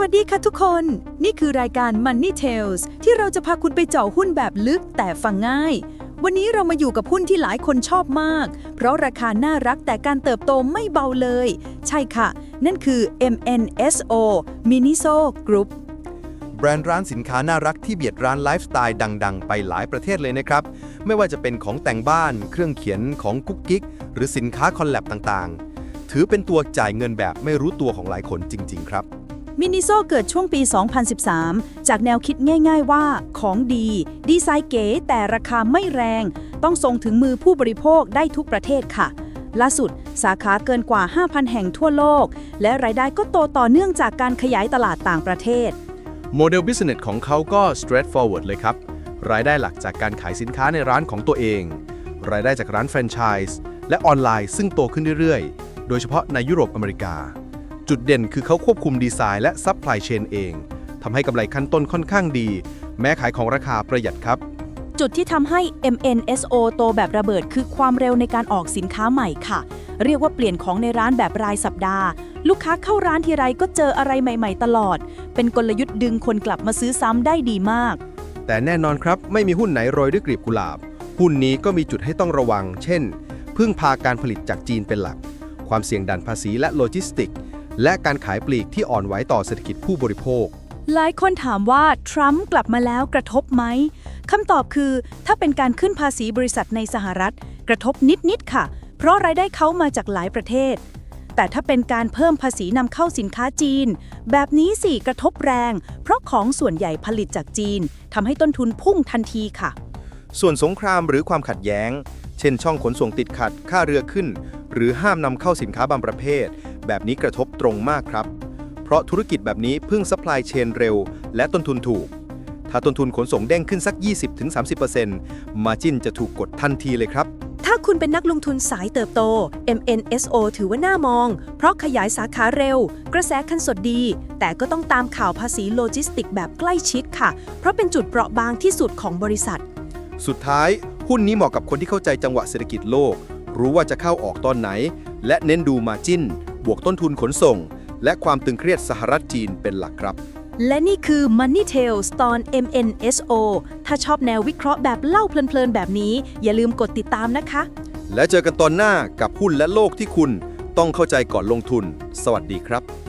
วัสดีค่ะทุกคน นี่คือรายการ Money Tales ที่เราจะพาคุณไปเจาะหุ้นแบบลึกแต่ฟังง่าย วันนี้เรามาอยู่กับหุ้นที่หลายคนชอบมาก เพราะราคาน่ารักแต่การเติบโตไม่เบาเลย ใช่ค่ะ นั่นคือ MNSO Miniso Group แบรนด์ร้านสินค้าน่ารักที่เบียดร้านไลฟ์สไตล์ดัง ๆ ไปหลายประเทศเลยนะครับ ไม่ว่าจะเป็นของแต่งบ้าน เครื่องเขียนของกุ๊กกิ๊ก หรือสินค้าคอลแลบต่างๆ ถือเป็นตัวจ่ายเงินแบบไม่รู้ตัวของหลายคนจริง ๆ ครับ มินิโซเกิดช่วงปี 2013 จากแนวคิดง่ายๆว่า ของดี ดีไซน์เก๋แต่ราคาไม่แรง ต้องส่งถึงมือผู้บริโภคได้ทุกประเทศค่ะ ล่าสุด สาขาเกินกว่า 5,000 แห่งทั่วโลก และรายได้ก็โตต่อเนื่องจากการขยายตลาดต่างประเทศ โมเดล Business ของเขาก็ straightforward เลยครับ รายได้หลักจากการขายสินค้าในร้านของตัวเอง รายได้จากร้านแฟรนไชส์และออนไลน์ซึ่งโตขึ้นเรื่อยๆ โดยเฉพาะในยุโรปอเมริกา จุดเด่นคือเขาควบคุมดีไซน์และซัพพลายเชนเองทำให้กำไรขั้นต้นค่อนข้างดี แม้ขายของราคาประหยัดครับ จุดที่ทำให้ MNSO โตแบบระเบิดคือความเร็วในการออกสินค้าใหม่ค่ะ เรียกว่าเปลี่ยนของในร้านแบบรายสัปดาห์ ลูกค้าเข้าร้านทีไรก็เจออะไรใหม่ ๆ ตลอด เป็นกลยุทธ์ดึงคนกลับมาซื้อซ้ำได้ดีมาก แต่แน่นอนครับไม่มีหุ้นไหนโรยด้วยกลีบกุหลาบ หุ้นนี้ก็มีจุดให้ต้องระวัง เช่นพึ่งพาการผลิตจากจีนเป็นหลัก ความเสี่ยงดันภาษีและโลจิสติก และการขายปลีกที่อ่อนไหวต่อเศรษฐกิจผู้บริโภค หลายคนถามว่า ทรัมป์กลับมาแล้วกระทบไหมคำตอบคือ ถ้าเป็นการขึ้นภาษีบริษัทในสหรัฐ กระทบนิด ๆ ค่ะ เพราะรายได้เขามาจากหลายประเทศ แต่ถ้าเป็นการเพิ่มภาษีนำเข้าสินค้าจีน แบบนี้สิกระทบแรง เพราะของส่วนใหญ่ผลิตจากจีนทำให้ต้นทุนพุ่งทันทีค่ะ ส่วนสงครามหรือความขัดแย้ง เช่นช่องขนส่งติดขัด ค่าเรือขึ้น หรือห้ามนำเข้าสินค้าบางประเภท แบบนี้กระทบตรงมากครับ เพราะธุรกิจแบบนี้พึ่งซัพพลายเชนเร็ว และต้นทุนถูก ถ้าต้นทุนขนส่งเด้งขึ้นสัก 20-30%มาจินจะถูกกดทันทีเลยครับถ้าคุณเป็นนักลงทุนสายเติบโต MNSO ถือว่าน่ามอง เพราะขยายสาขาเร็ว กระแสคันสดดี แต่ก็ต้องตามข่าวภาษีโลจิสติกแบบใกล้ชิดค่ะ เพราะเป็นจุดเปราะบางที่สุดของบริษัท สุดท้าย หุ้นนี้เหมาะกับคนที่เข้าใจจังหวะเศรษฐกิจโลก รู้ว่าจะเข้าออกตอนไหน และเน้นดูมาจิ้น บวกต้นทุนขนส่ง และความตึงเครียดสหรัฐจีนเป็นหลักครับ และนี่คือ Money Tales ตอน MNSO ถ้าชอบแนววิเคราะห์แบบเล่าเพลินๆ แบบนี้ อย่าลืมกดติดตามนะคะ และเจอกันตอนหน้ากับหุ้นและโลกที่คุณต้องเข้าใจก่อนลงทุน สวัสดีครับ